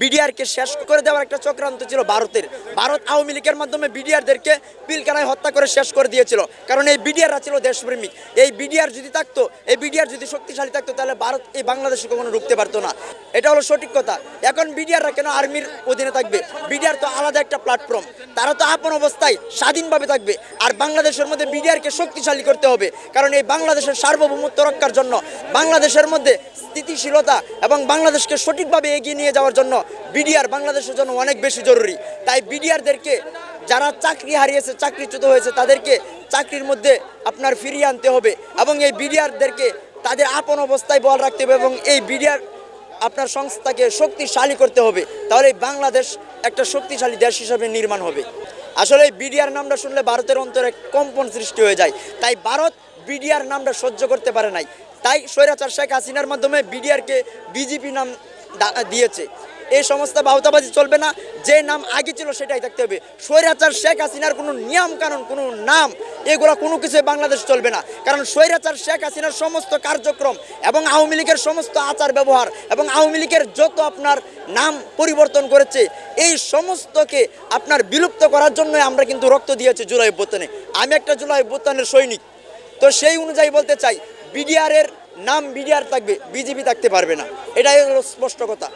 বিডিআরকে শেষ করে দেওয়ার একটা চক্রান্ত ছিল ভারতের। ভারত আওয়ামী লীগের মাধ্যমে বিডিআরদেরকে পিলকানায় হত্যা করে শেষ করে দিয়েছিল। কারণ এই বিডিআররা ছিল দেশপ্রেমিক। এই বিডিআর যদি থাকতো, এই বিডিআর যদি শক্তিশালী থাকতো, তাহলে ভারত এই বাংলাদেশে কখনো ঢুকতে পারতো না। এটা হলো সঠিক কথা। এখন বিডিআররা কেন আর্মির অধীনে থাকবে? বিডিআর তো আলাদা একটা প্ল্যাটফর্ম তারা তো আপন অবস্থায় স্বাধীনভাবে থাকবে। আর বাংলাদেশের মধ্যে বিডিআরকে শক্তিশালী করতে হবে। কারণ এই বাংলাদেশের সার্বভৌমত্ব রক্ষার জন্য, বাংলাদেশের মধ্যে স্থিতিশীলতা এবং বাংলাদেশকে সঠিকভাবে এগিয়ে নিয়ে যাওয়ার জন্য বিডিআর বাংলাদেশের জন্য অনেক বেশি জরুরি। তাই বিডিআরদেরকে যারা চাকরি হারিয়েছে, চাকরিচ্যুত হয়েছে, তাদেরকে চাকরির মধ্যে আপনার ফিরিয়ে আনতে হবে এবং এই বিডিআরদেরকে তাদের আপন অবস্থায় বল রাখতে হবে এবং এই বিডিআর আপনার সংস্থাকে শক্তিশালী করতে হবে। তাহলে বাংলাদেশ একটা শক্তিশালী দেশ হিসাবে নির্মাণ হবে। আসলে এই বিডিআর নামটা শুনলে ভারতের অন্তরে কম্পন সৃষ্টি হয়ে যায়। তাই ভারত বিডিআর নামটা সহ্য করতে পারে নাই। তাই স্বৈরাচার শেখ হাসিনার মাধ্যমে বিডিআরকে বিজেপি নাম দিয়েছে। এই সমস্ত বাহতাবাজি চলবে না। যে নাম আগে ছিল সেটাই থাকতে হবে। স্বৈরাচার শেখ হাসিনার কোনো নিয়ম কানুন, কোনো নাম, এগুলো কোনো কিছু বাংলাদেশ চলবে না। কারণ স্বৈরাচার শেখ হাসিনার সমস্ত কার্যক্রম এবং আওয়ামী লীগের সমস্ত আচার ব্যবহার এবং আওয়ামী লীগের যত আপনার নাম পরিবর্তন করেছে, এই সমস্তকে আপনার বিলুপ্ত করার জন্য আমরা কিন্তু রক্ত দিয়েছি জুলাই অভ্যুত্থানে। আমি একটা জুলাই অভ্যুত্থানের সৈনিক। তো সেই অনুযায়ী বলতে চাই, বিডিআরের নাম বিডিআর থাকবে বিজেপি থাকতে পারবে না। এটাই হলো স্পষ্ট কথা।